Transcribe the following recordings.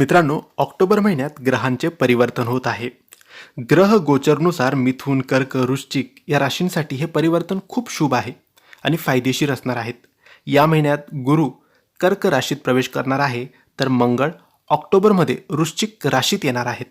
मित्रांनो ऑक्टोबर महिन्यात ग्रहांचे परिवर्तन होत आहे. ग्रह गोचरनुसार मिथून कर्क वृश्चिक या राशींसाठी हे परिवर्तन खूप शुभ आहे आणि फायदेशीर असणार आहेत. या महिन्यात गुरु कर्क राशीत प्रवेश करणार आहे तर मंगळ ऑक्टोबरमध्ये वृश्चिक राशीत येणार आहेत.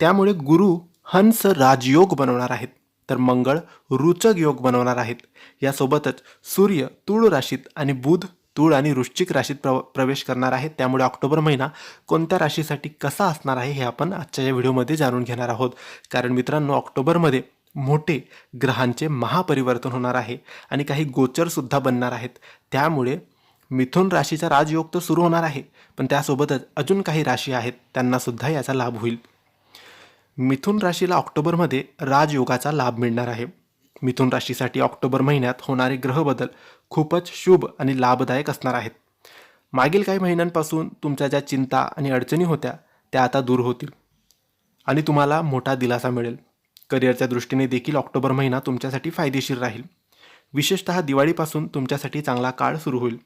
त्यामुळे गुरु हंस राजयोग बनवणार आहेत तर मंगळ रुचक योग बनवणार आहेत. यासोबतच सूर्य तुळ राशीत आणि बुध तुळ आणि वृश्चिक राशीत प्र प्रवेश करणार आहेत त्यामुळे ऑक्टोबर महिना कोणत्या राशीसाठी कसा असणार आहे हे आपण आजच्या या व्हिडिओमध्ये जाणून घेणार आहोत. कारण मित्रांनो ऑक्टोबरमध्ये मोठे ग्रहांचे महापरिवर्तन होणार आहे आणि काही गोचरसुद्धा बनणार आहेत. त्यामुळे मिथुन राशीचा राजयोग तर सुरू होणार आहे पण त्यासोबतच अजून काही राशी आहेत त्यांनासुद्धा याचा लाभ होईल. मिथुन राशीला ऑक्टोबरमध्ये राजयोगाचा लाभ मिळणार आहे. मिथुन राशीसाठी ऑक्टोबर महिन्यात होणारे ग्रहबदल खूपच शुभ आणि लाभदायक असणार आहेत. मागील काही महिन्यांपासून तुमच्या ज्या चिंता आणि अडचणी होत्या त्या आता दूर होतील. आणि तुम्हाला मोठा दिलासा मिळेल. करिअरच्या दृष्टीने देखील ऑक्टोबर महिना तुमच्यासाठी फायदेशीर राहील. विशेषतः दिवाळीपासून तुमच्यासाठी चांगला काळ सुरू होईल.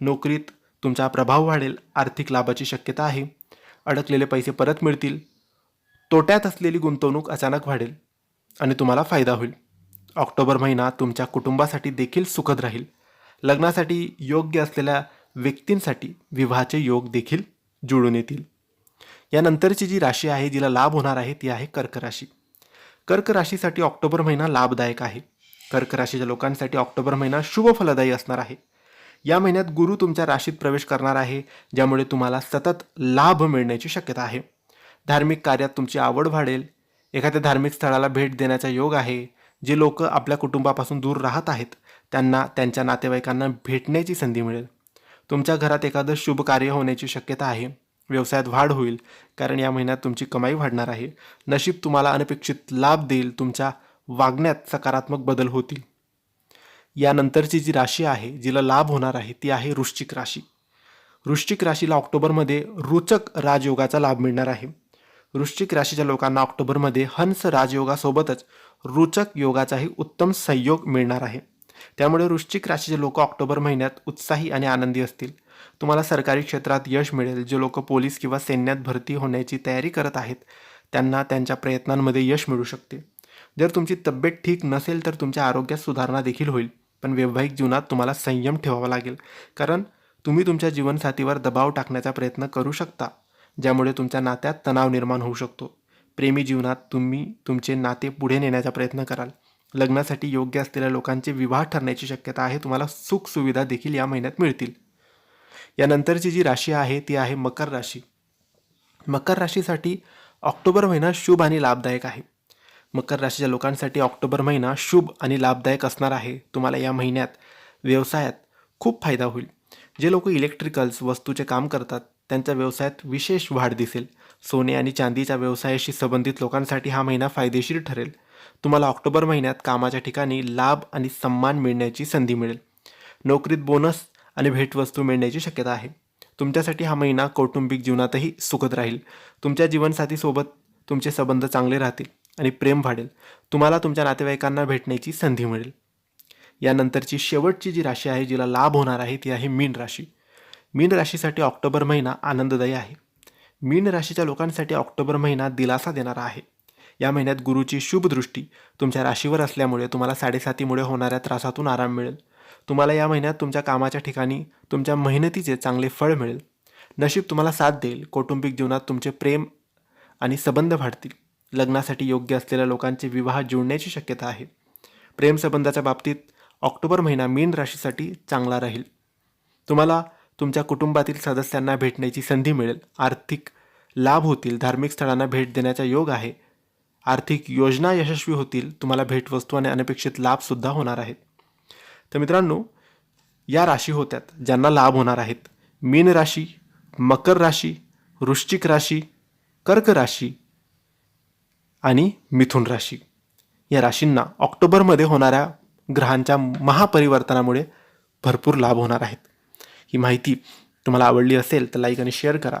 नोकरीत तुमचा प्रभाव वाढेल आर्थिक लाभाची शक्यता आहे. अडकलेले पैसे परत मिळतील. तोट्यात असलेली गुंतवणूक अचानक वाढेल आणि तुम्हाला फायदा होईल. ऑक्टोबर महिना तुमच्या कुटुंबासाठी देखील सुखद राहील. लग्नासाठी योग्य असलेल्या व्यक्तींसाठी विवाहाचे योग देखील जुळून येतील. यानंतरची जी राशी आहे जिला लाभ होणार आहे ती आहे कर्क राशी. कर्क राशीसाठी ऑक्टोबर महिना लाभदायक आहे. कर्क राशीच्या लोकांसाठी ऑक्टोबर महिना शुभ फलदायी असणार आहे. या महिन्यात गुरु तुमच्या राशीत प्रवेश करणार आहे ज्यामुळे तुम्हाला सतत लाभ मिळण्याची शक्यता आहे. धार्मिक कार्यात तुमची आवड वाढेल. एखाद्या धार्मिक स्थळाला भेट देण्याचा योग आहे जे लोक आपल्या कुटुंबापासून दूर राहत आहेत. त्यांना त्यांच्या नातेवाईकांना भेटण्याची संधी मिळेल. तुमच्या घरात एखादं शुभ कार्य होण्याची शक्यता आहे. व्यवसायात वाढ होईल कारण या महिन्यात तुमची कमाई वाढणार आहे. नशीब तुम्हाला अनपेक्षित लाभ देईल तुमच्या वागण्यात सकारात्मक बदल होतील. यानंतरची जी राशी आहे जिला लाभ होणार आहे ती आहे वृश्चिक राशी. वृश्चिक राशीला ऑक्टोबरमध्ये रुचक राजयोगाचा लाभ मिळणार आहे. वृश्चिक राशीच्या लोकांना ऑक्टोबरमध्ये हंस राजयोगासोबतच रुचक योगाचाही उत्तम संयोग मिळणार आहे. त्यामुळे वृश्चिक राशीचे लोक ऑक्टोबर महिन्यात उत्साही आणि आनंदी असतील. तुम्हाला सरकारी क्षेत्रात यश मिळेल. जे लोक पोलीस किंवा सैन्यात भरती होण्याची तयारी करत आहेत त्यांना त्यांच्या प्रयत्नांमध्ये यश मिळू शकते. जर तुमची तब्येत ठीक नसेल तर तुमच्या आरोग्यात सुधारणा देखील होईल. पण वैवाहिक जीवनात तुम्हाला संयम ठेवावा लागेल. कारण तुम्ही तुमच्या जीवनसाथीवर दबाव टाकण्याचा प्रयत्न करू शकता ज्यामुळे तुमच्या नात्यात तणाव निर्माण होऊ शकतो. प्रेमी जीवनात तुम्ही तुमचे नाते पुढे नेण्याचा प्रयत्न कराल. लग्नासाठी योग्य असलेल्या लोकांचे विवाह ठरण्याची शक्यता आहे तुम्हाला सुखसुविधा देखील या महिन्यात मिळतील. यानंतरची जी राशी आहे ती आहे मकर राशी. मकर राशीसाठी ऑक्टोबर महिना शुभ आणि लाभदायक आहे. मकर राशीच्या लोकांसाठी ऑक्टोबर महिना शुभ आणि लाभदायक असणार आहे. तुम्हाला या महिन्यात व्यवसायात खूप फायदा होईल. जे लोक इलेक्ट्रिकल्स वस्तूचे काम करतात त्यांच्या व्यवसायात विशेष वाढ दिसेल. सोने आणि चांदीच्या व्यवसायाशी संबंधित लोकांसाठी हा महिना फायदेशीर ठरेल. तुम्हाला ऑक्टोबर महिन्यात कामाच्या ठिकाणी लाभ आणि सन्मान मिळण्याची संधी मिळेल. नोकरीत बोनस आणि भेटवस्तू मिळण्याची शक्यता आहे. तुमच्यासाठी हा महिना कौटुंबिक जीवनातही सुखद राहील. तुमच्या जीवनसाथीसोबत तुमचे संबंध चांगले राहतील आणि प्रेम वाढेल. तुम्हाला तुमच्या नातेवाईकांना भेटण्याची संधी मिळेल. यानंतरची शेवटची जी राशी आहे जिला लाभ होणार आहे ती आहे मीन राशी. मीन राशीसाठी ऑक्टोबर महिना आनंददायी आहे. मीन राशीच्या लोकांसाठी ऑक्टोबर महिना दिलासा देणारा आहे. या महिन्यात गुरुची शुभदृष्टी तुमच्या राशीवर असल्यामुळे तुम्हाला साडेसातीमुळे होणाऱ्या त्रासातून आराम मिळेल. तुम्हाला या महिन्यात तुमच्या कामाच्या ठिकाणी तुमच्या मेहनतीचे चांगले फळ मिळेल. नशीब तुम्हाला साथ देईल. कौटुंबिक जीवनात तुमचे प्रेम आणि संबंध वाढतील. लग्नासाठी योग्य असलेल्या लोकांचे विवाह जुळण्याची शक्यता आहे. प्रेमसंबंधाच्या बाबतीत ऑक्टोबर महिना मीन राशीसाठी चांगला राहील. तुम्हाला तुमच्या कुटुंबातील सदस्यांना भेटण्याची संधी मिळेल. आर्थिक लाभ होतील. धार्मिक स्थळांना भेट देण्याचा योग आहे. आर्थिक योजना यशस्वी होतील तुम्हाला भेटवस्तू आणि अनपेक्षित लाभसुद्धा होणार आहेत. तर मित्रांनो या राशी होत्यात ज्यांना लाभ होणार आहेत. मीन राशी मकर राशी वृश्चिक राशी कर्क राशी आणि मिथुन राशी. या राशींना ऑक्टोबरमध्ये होणाऱ्या ग्रहांच्या महापरिवर्तनामुळे भरपूर लाभ होणार आहेत. ही माहिती तुम्हाला आवडली असेल तर लाईक आणि शेअर करा.